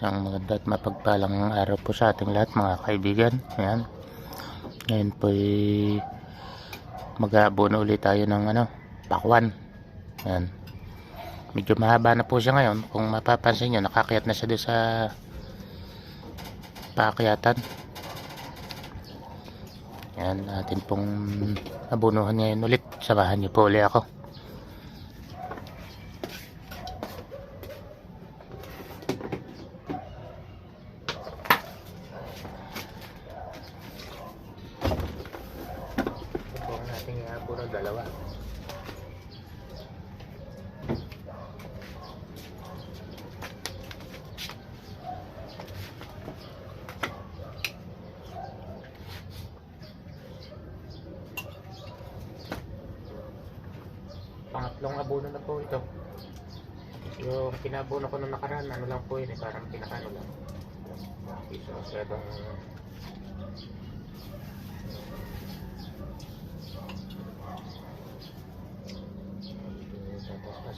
Isang maganda at mapagpalang araw po sa ating lahat mga kaibigan. Ayan. Ngayon po mag-aabono ulit tayo ng ano, pakwan. Ayan. Medyo mahaba na po siya ngayon. Kung mapapansin nyo, nakakayat na siya doon sa paakyatan. Ayan, natin pong abunuhan ngayon ulit. Samahan niyo po ulit ako. dalawa. Pangatlong abono na po ito. Yung kinabono ko na nakaraan, ano lang po yun eh, parang pinakano lang. Piso, 7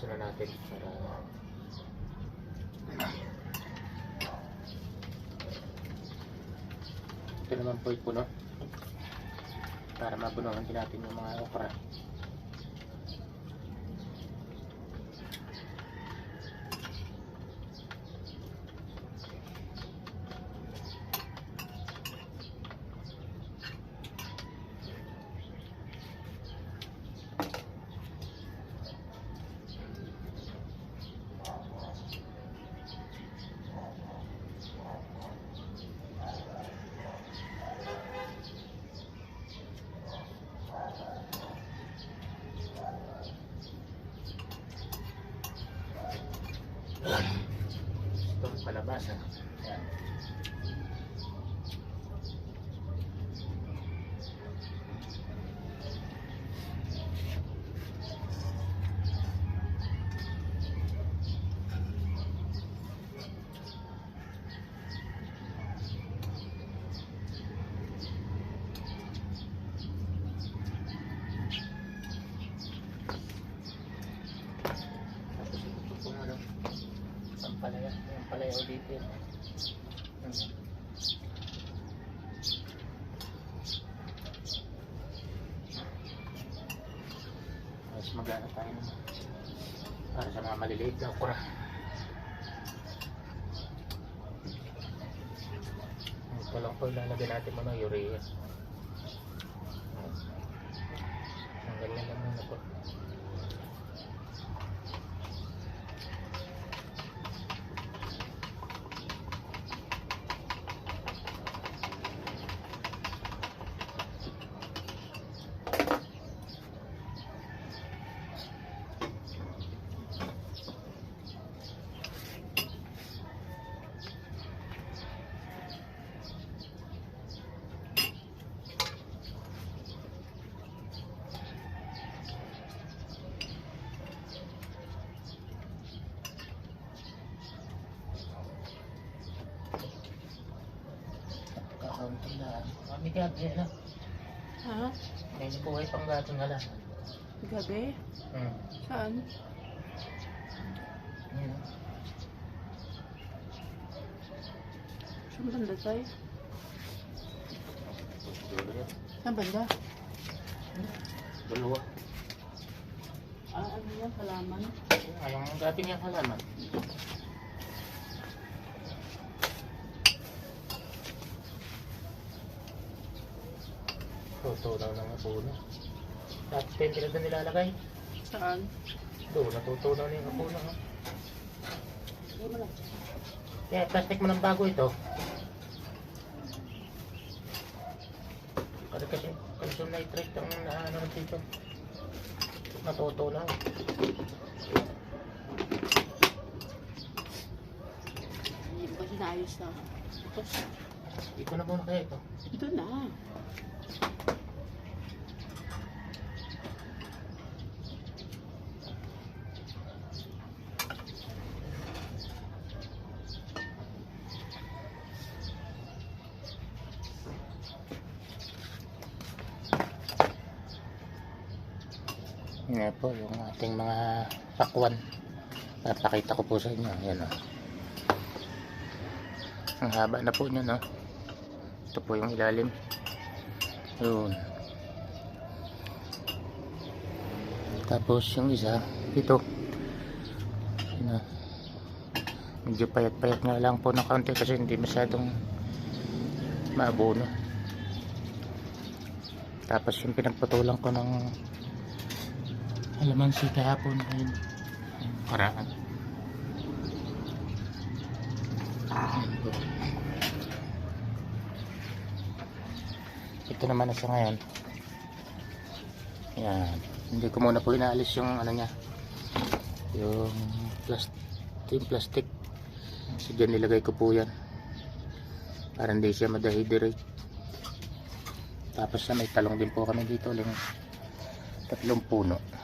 punasan na natin para ito naman po yung puno. Para mabunuhan din natin yung mga okra. Itong kalabasa Ayan. Tapos ito po ano, ang palaya, ang palaya ulit yun. Hmm. Tapos magana tayo. Para sa mga maliliit na okra. Ito lang po ilalagay natin mga urea. Ang ganyan lang muna po. Kakaunti na. Kami gabi na. Ha? May buhay pang gatong halaman. Gabi? Hmm. Saan? Yan. Saan banda tayo? Saan banda? Dalawa. Ah, ano yan? Halaman? Ayang dating yung halaman. Tutunaw ng apuno. Tapos pwede na nilalagay. Saan? Doon, natutunaw na yung apuno. ha? Lang. Kaya plastic mo ng bago ito. Kasi kasi calcium nitrate ang naano dito. Natutunaw. Hindi ba sinayos na? Ito na muna kaya ito. ito na. Nga po yung ating mga pakwan. Papakita ko po sa inyo. Yan o. Ang haba na po niya, no? Ito po yung ilalim. Yun. Tapos yung isa, dito. Yun na. Medyo payat-payat nga lang po ng kaunti kasi hindi masyadong maabuno. Tapos yung pinagpatulang ko ng alamansi kahapon ayun. Paraan. Ayun po. Ito naman na siya ngayon. Yan. Hindi ko muna po inaalis yung ano niya. Yung plastic. Yung plastic. So dyan nilagay ko po yan. Para hindi siya madahydrate. Tapos sa may talong din po kami dito. Yung tatlong puno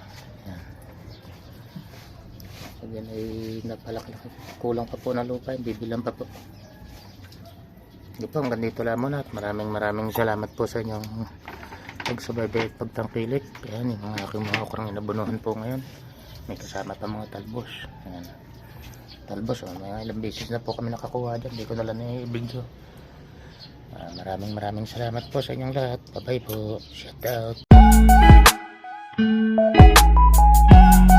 yan ay napalaklak kulang pa po ng lupa bibilang pa po. Ito hanggang dito lamang at maraming maraming salamat po sa inyong pagsubaybay at pagtangkilik. Yan yung mga aking mga okrang inabunuhan po ngayon. May kasama pa mga talbos. Yan talbos oh, may ilang beses na po kami nakakuha dyan. Hindi ko na lang i-video. Uh, maraming maraming salamat po sa inyong lahat. Bye bye po. Shout out. Thank you.